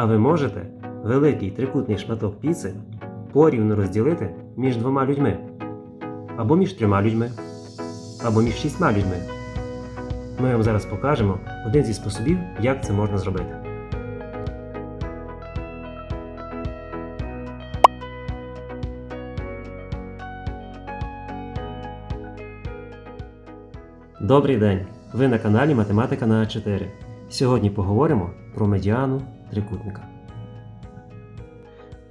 А ви можете великий трикутний шматок піци порівну розділити між двома людьми, або між трьома людьми, або між шістьма людьми. Ми вам зараз покажемо один зі способів, як це можна зробити. Добрий день! Ви на каналі Математика на А4. Сьогодні поговоримо про медіану трикутника.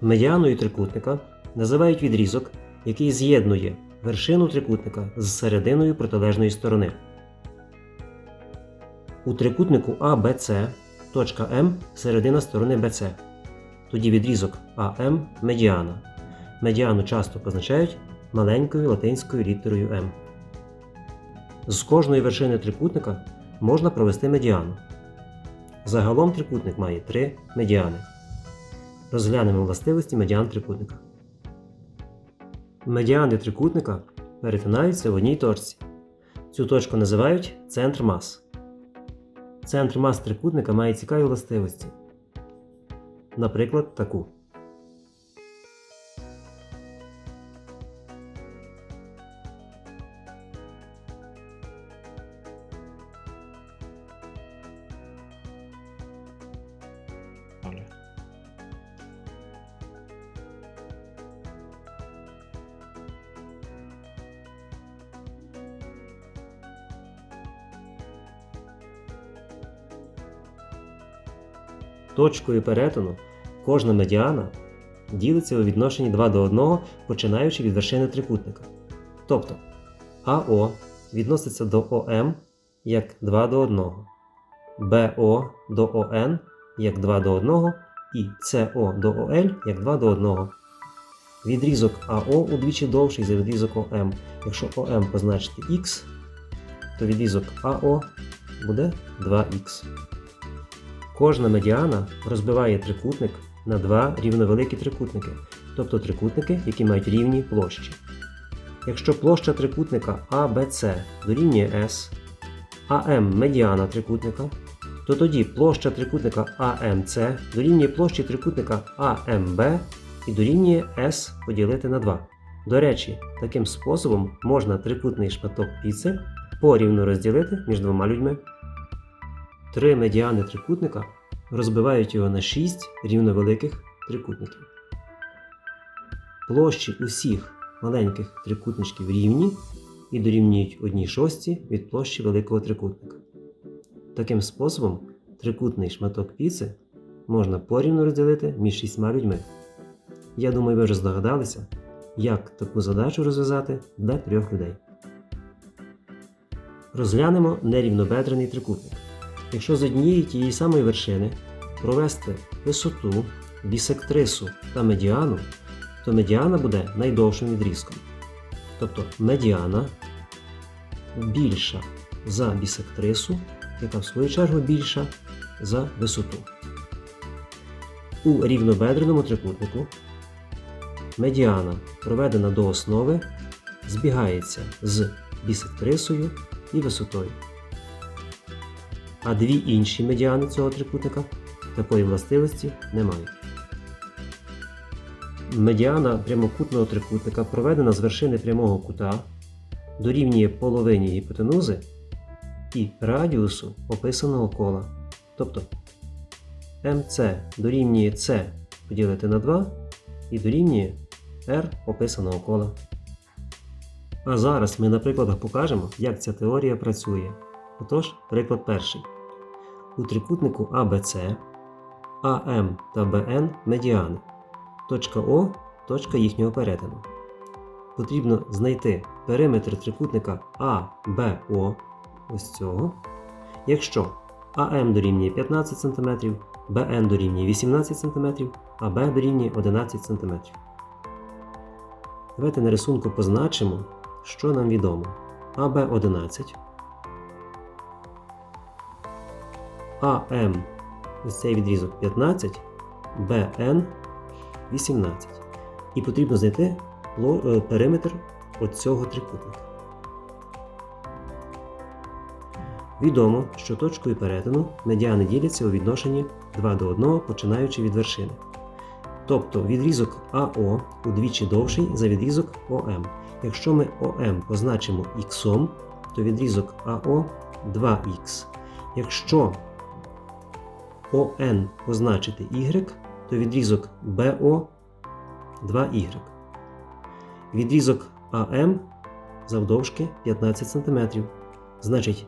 Медіаною трикутника називають відрізок, який з'єднує вершину трикутника з серединою протилежної сторони. У трикутнику ABC точка М середина сторони BC. Тоді відрізок АМ медіана. Медіану часто позначають маленькою латинською літерою М. З кожної вершини трикутника можна провести медіану. Загалом трикутник має три медіани. Розглянемо властивості медіан трикутника. Медіани трикутника перетинаються в одній точці. Цю точку називають центр мас. Центр мас трикутника має цікаві властивості. Наприклад, таку. Точкою перетину кожна медіана ділиться у відношенні 2 до 1, починаючи від вершини трикутника. Тобто АО відноситься до ОМ як 2 до 1, БО до ОН як 2 до 1 і СО до ОЛ як 2 до 1. Відрізок АО удвічі довший за відрізок ОМ. Якщо ОМ позначити Х, то відрізок АО буде 2х. Кожна медіана розбиває трикутник на два рівновеликі трикутники, тобто трикутники, які мають рівні площі. Якщо площа трикутника ABC дорівнює S, АМ медіана трикутника, то тоді площа трикутника AMC дорівнює площі трикутника AMB і дорівнює S поділити на 2. До речі, таким способом можна трикутний шматок піци порівну розділити між двома людьми. Три медіани трикутника розбивають його на 6 рівновеликих трикутників. Площі усіх маленьких трикутничків рівні і дорівнюють 1 шості від площі великого трикутника. Таким способом трикутний шматок піци можна порівну розділити між шістьма людьми. Я думаю, ви вже здогадалися, як таку задачу розв'язати для трьох людей. Розглянемо нерівнобедрений трикутник. Якщо з однієї тієї самої вершини провести висоту, бісектрису та медіану, то медіана буде найдовшим відрізком. Тобто медіана більша за бісектрису, яка в свою чергу більша за висоту. У рівнобедреному трикутнику медіана, проведена до основи, збігається з бісектрисою і висотою. А дві інші медіани цього трикутника такої властивості не мають. Медіана прямокутного трикутника проведена з вершини прямого кута, дорівнює половині гіпотенузи і радіусу описаного кола. Тобто МЦ дорівнює С поділити на 2 і дорівнює R описаного кола. А зараз ми на прикладах покажемо, як ця теорія працює. Отож, приклад перший. У трикутнику ABC АМ та БН медіани. Точка О точка їхнього перетину. Потрібно знайти периметр трикутника АБО ось цього. Якщо АМ дорівнює 15 см, БН дорівнює 18 см, а Б дорівнює 11 см. Давайте на рисунку позначимо, що нам відомо. АБ 11. АМ цей відрізок 15, БН 18. І потрібно знайти е, периметр от цього трикутника. Відомо, що точкою перетину медіани діляться у відношенні 2 до 1, починаючи від вершини. Тобто відрізок АО удвічі довший за відрізок ОМ. Якщо ми ОМ позначимо х, то відрізок АО 2х. Якщо ОН позначити y, то відрізок БО 2y. Відрізок АМ завдовжки 15 см. Значить,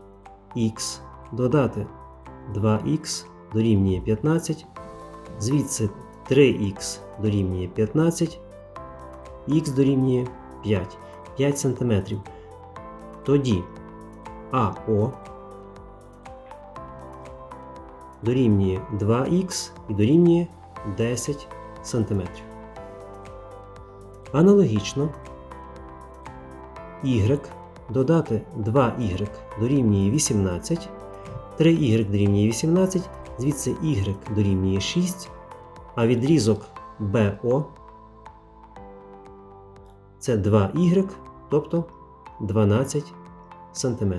х додати 2х дорівнює 15, звідси 3х дорівнює 15, х дорівнює 5, 5 см. Тоді АО дорівнює 2х і дорівнює 10 см. Аналогічно y додати 2y дорівнює 18, 3y дорівнює 18, звідси y дорівнює 6, а відрізок BO це 2y, тобто 12 см.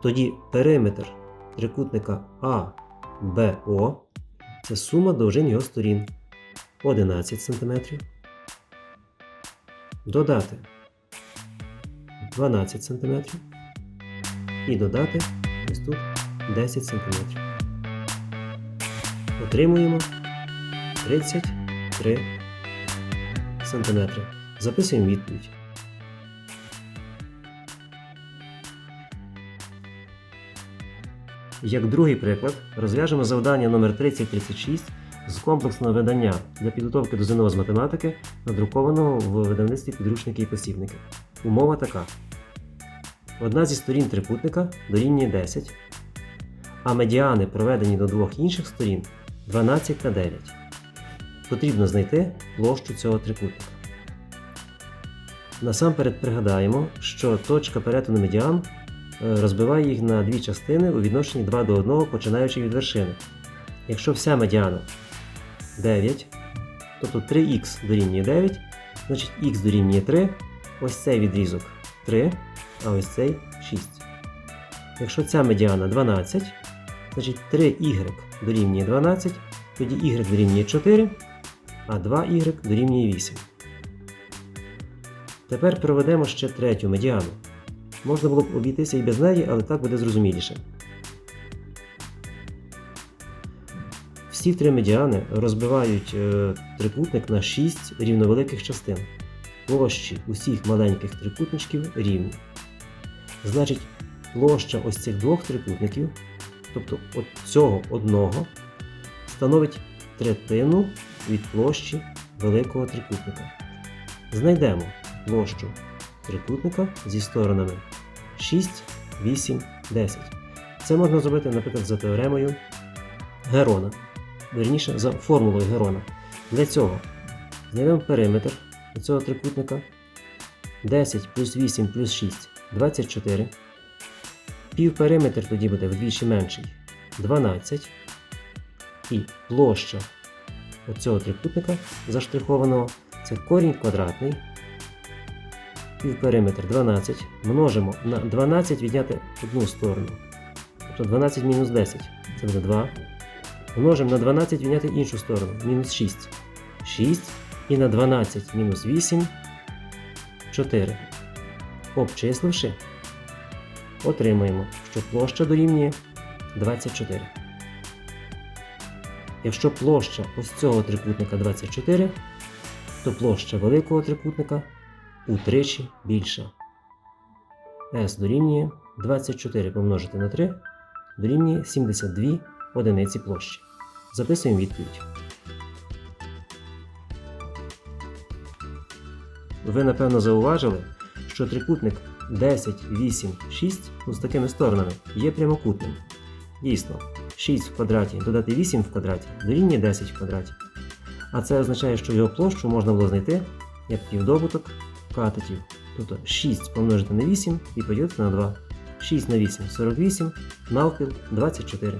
Тоді периметр трикутника ABO це сума довжин його сторін 11 см. Додати 12 см і додати ось тут 10 см. Отримуємо 33 см. Записуємо відповідь. Як другий приклад, розв'яжемо завдання номер 3036 з комплексного видання для підготовки до ЗНО з математики, надрукованого в видавництві підручники і посібники. Умова така: одна зі сторін трикутника дорівнює 10, а медіани, проведені до двох інших сторін 12 та 9. Потрібно знайти площу цього трикутника. Насамперед пригадаємо, що точка перетину медіан е, розбиває їх на дві частини у відношенні 2 до 1, починаючи від вершини. Якщо вся медіана 9, тобто 3х дорівнює 9, значить х дорівнює 3, ось цей відрізок 3, а ось цей 6. Якщо ця медіана 12, значить 3y дорівнює 12, тоді y дорівнює 4, а 2y дорівнює 8. Тепер проведемо ще третю медіану. Можна було б обійтися і без неї, але так буде зрозуміліше. Всі три медіани розбивають е, трикутник на 6 рівновеликих частин. Площі усіх маленьких трикутничків рівні. Значить, площа ось цих двох трикутників, тобто от цього одного, становить третину від площі великого трикутника. Знайдемо площу трикутника зі сторонами 6, 8, 10. Це можна зробити, наприклад, за теоремою Герона. Вірніше, за формулою Герона. Для цього знайдемо периметр цього трикутника 10 плюс 8 плюс 6 24. Півпериметр тоді буде вдвічі менший 12. І площа оцього трикутника заштрихованого це корінь квадратний. Півпериметр 12 множимо на 12 відняти одну сторону. Тобто 12 мінус 10 це буде 2. Множимо на 12 відняти іншу сторону. Мінус 6. 6 і на 12 мінус 8 4. Обчисливши, отримаємо, що площа дорівнює 24. Якщо площа ось цього трикутника 24, то площа великого трикутника утричі більша. S дорівнює 24 помножити на 3 дорівнює 72 одиниці площі. Записуємо відповідь. Ви напевно зауважили, що трикутник 10, 8, 6 ну, з такими сторонами є прямокутним. Дійсно, 6 в квадраті додати 8 в квадраті дорівнює 10 в квадраті. А це означає, що його площу можна було знайти як півдобуток катетів. Тобто 6 помножити на 8 і поділити на 2. 6 на 8 48, навпіл 24.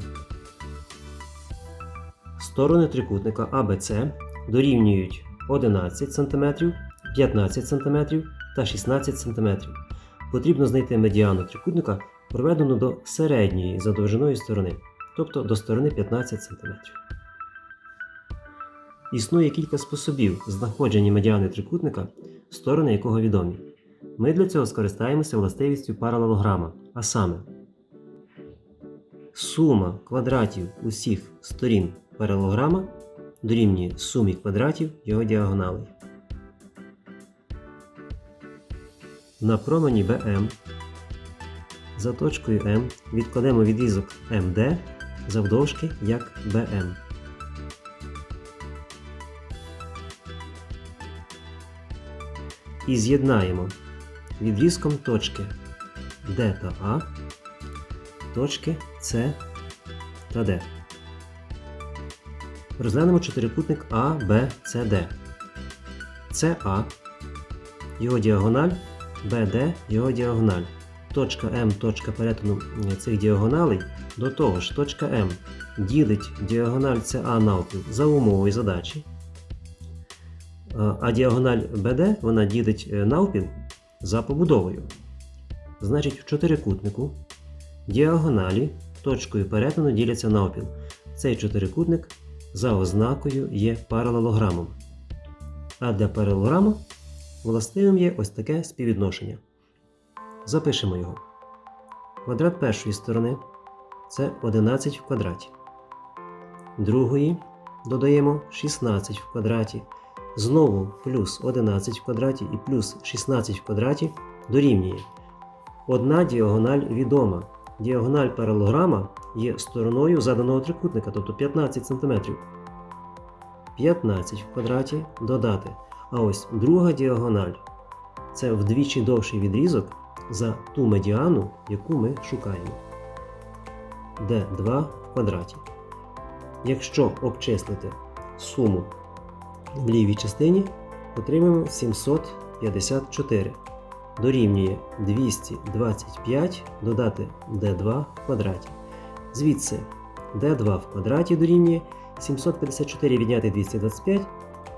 Сторони трикутника ABC дорівнюють 11 см, 15 см та 16 см. Потрібно знайти медіану трикутника, проведену до середньої за довжиною сторони, тобто до сторони 15 см. Існує кілька способів знаходження медіани трикутника, сторони якого відомі. Ми для цього скористаємося властивістю паралелограма, а саме сума квадратів усіх сторін паралелограма дорівнює сумі квадратів його діагоналей. На промені BM за точкою М відкладемо відрізок MD завдовжки як BM. І з'єднаємо відрізком точки D та A точки С та Д. Розглянемо чотирикутник А, Б, С, Д. Це А, його діагональ, БД, його діагональ. Точка М, точка перетину цих діагоналей, до того ж, точка М ділить діагональ СА навпіл за умовою задачі. А- діагональ БД вона ділить е, навпіл за побудовою. Значить, в чотирикутнику діагоналі точкою перетину діляться навпіл. Цей чотирикутник за ознакою є паралелограмом. А для паралелограму властивим є ось таке співвідношення. Запишемо його. Квадрат першої сторони це 11 в квадраті. Другої додаємо 16 в квадраті. Знову плюс 11 в квадраті і плюс 16 в квадраті дорівнює. Одна діагональ відома. Діагональ паралелограма є стороною заданого трикутника, тобто 15 см. 15 в квадраті додати. А ось друга діагональ це вдвічі довший відрізок за ту медіану, яку ми шукаємо. d2 в квадраті. Якщо обчислити суму в лівій частині, отримаємо 754. Дорівнює 225 додати d2 в квадраті. Звідси d2 в квадраті дорівнює 754 відняти 225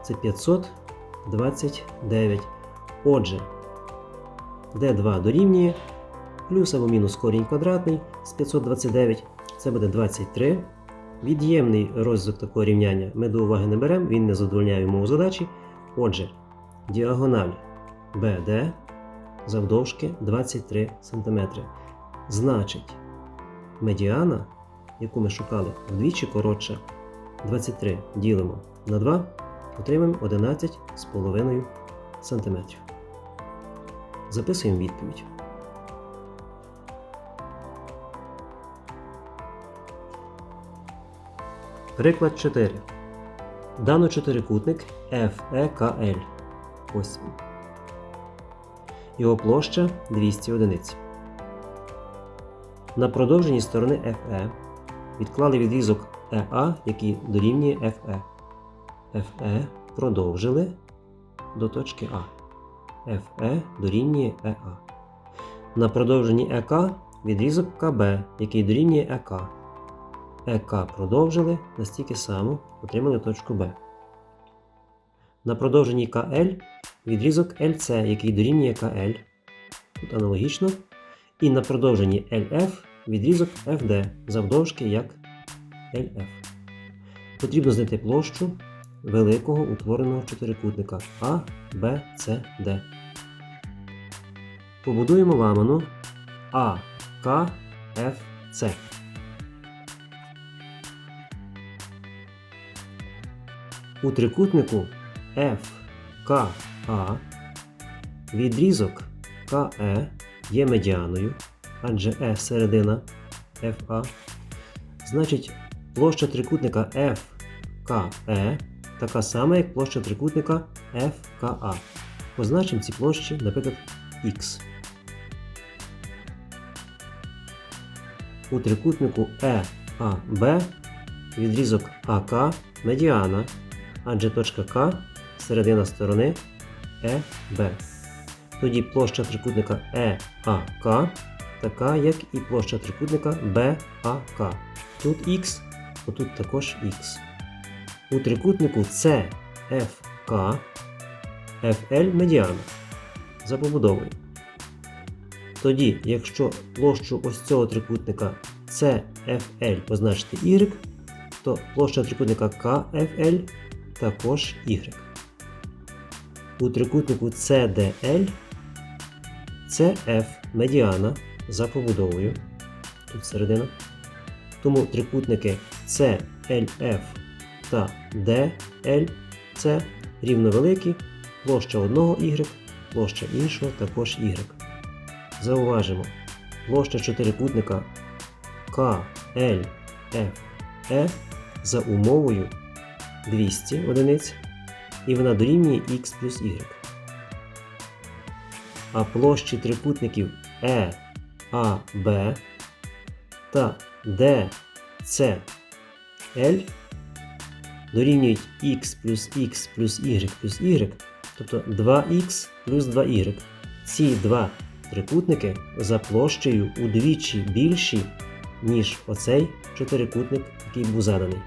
це 529. Отже, d2 дорівнює плюс або мінус корінь квадратний з 529 це буде 23. Від'ємний розвиток такого рівняння ми до уваги не беремо, він не задовольняє умову задачі. Отже, діагональ BD завдовжки 23 см. Значить, медіана, яку ми шукали вдвічі коротша, 23 ділимо на 2, отримаємо 11,5 см. Записуємо відповідь. Приклад 4. Дано чотирикутник FEKL. Ось. Його площа 200 одиниць. На продовженні сторони FE відклали відрізок EA, який дорівнює FE. FE продовжили до точки А. FE дорівнює EA. На продовженні ЕК відрізок КБ, який дорівнює ЕК. ЕК продовжили настільки само отримали точку Б. На продовженні КЛ відрізок ЛЦ, який дорівнює КЛ. Тут аналогічно. І на продовженні LF відрізок FD завдовжки як LF. Потрібно знайти площу великого утвореного чотирикутника А, Б, С, Д. Побудуємо ламану А, К, Ф, С. У трикутнику FKA відрізок KE є медіаною, адже E середина FA. Значить, площа трикутника FKE така сама, як площа трикутника FKA. Позначимо ці площі, наприклад, X. У трикутнику EAB відрізок АК медіана, адже точка К середина сторони ЕБ. Тоді площа трикутника ЕАК така, як і площа трикутника БАК. Тут Х, отут також Х. У трикутнику CFK FL медіана за побудовою. Тоді, якщо площу ось цього трикутника CFL позначити Y, то площа трикутника KFL також Y. У трикутнику CDL CF медіана за побудовою. Тут середина. Тому трикутники CLF та DLC рівновеликі, площа одного Y, площа іншого також Y. Зауважимо, площа чотирикутника KLFE за умовою 200 одиниць і вона дорівнює x плюс y. А площі трикутників E, A, B та D, C, L дорівнюють x плюс x плюс y плюс y, тобто 2x плюс 2y. Ці два трикутники за площею удвічі більші, ніж оцей чотирикутник, який був заданий.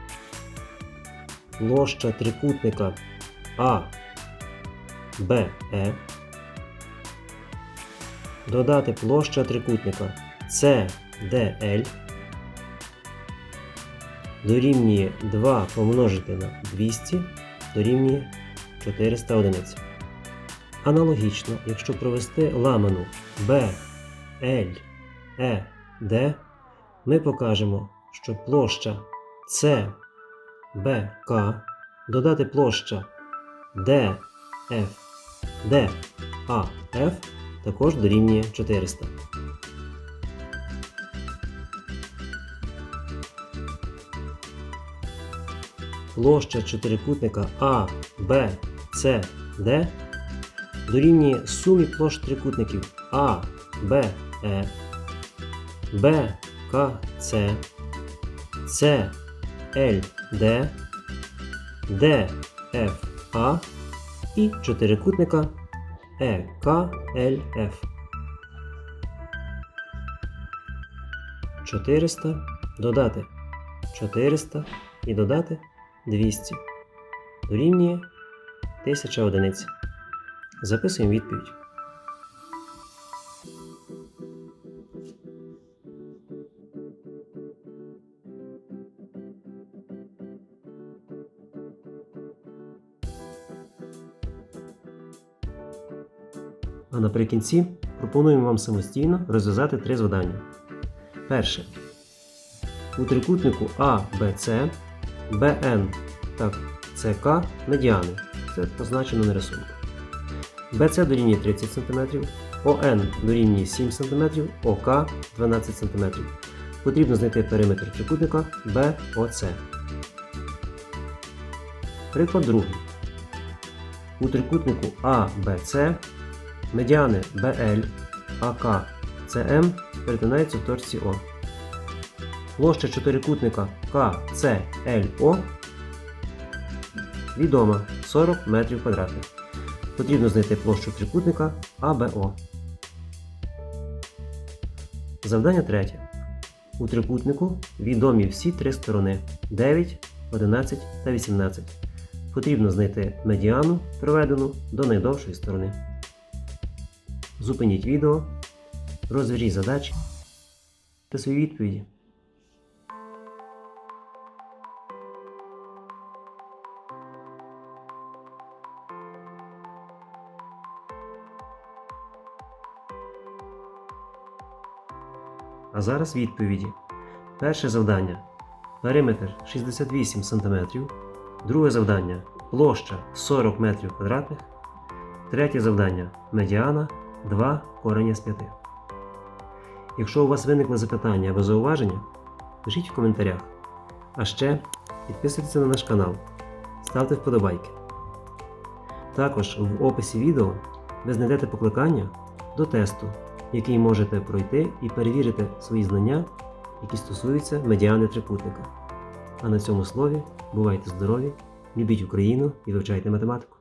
Площа трикутника А, Б, Е. Додати площа трикутника С, Л дорівнює 2 помножити на 200 дорівнює 400 одиниць. Аналогічно, якщо провести ламану B, L, E, D, ми покажемо, що площа C, K додати площа. A, F також дорівнює 400. Площа чотирикутника А, Б, С, Д дорівнює сумі площ трикутників А, Б, Е, Б, К, С, С, Л, Д, Д, Ф, А і чотирикутника Е, К, Л, Ф. 400 додати 400 і додати 200 дорівнює 1000 одиниць. Записуємо відповідь. Наприкінці пропонуємо вам самостійно розв'язати три завдання. Перше. У трикутнику ABC, BN та CK медіани. Це позначено на рисунку. BC дорівнює 30 см, ON дорівнює 7 см, ОК 12 см. Потрібно знайти периметр трикутника BOC. Приклад другий. У трикутнику ABC медіани BL, АК, CM перетинаються в точці О. Площа чотирикутника КЦЛО відома 40 метрів квадратних. Потрібно знайти площу трикутника АБО. Завдання третє. У трикутнику відомі всі три сторони 9, 11 та 18. Потрібно знайти медіану, проведену до найдовшої сторони. Зупиніть відео, розв'яжіть задачі та свої відповіді. А зараз відповіді. Перше завдання. Периметр 68 см. Друге завдання площа 40 метрів квадратних. Третє завдання медіана 2 корення з 5. Якщо у вас виникли запитання або зауваження, пишіть в коментарях. А ще підписуйтесь на наш канал, ставте вподобайки. Також в описі відео ви знайдете покликання до тесту, який можете пройти і перевірити свої знання, які стосуються медіани трикутника. А на цьому слові бувайте здорові, любіть Україну і вивчайте математику.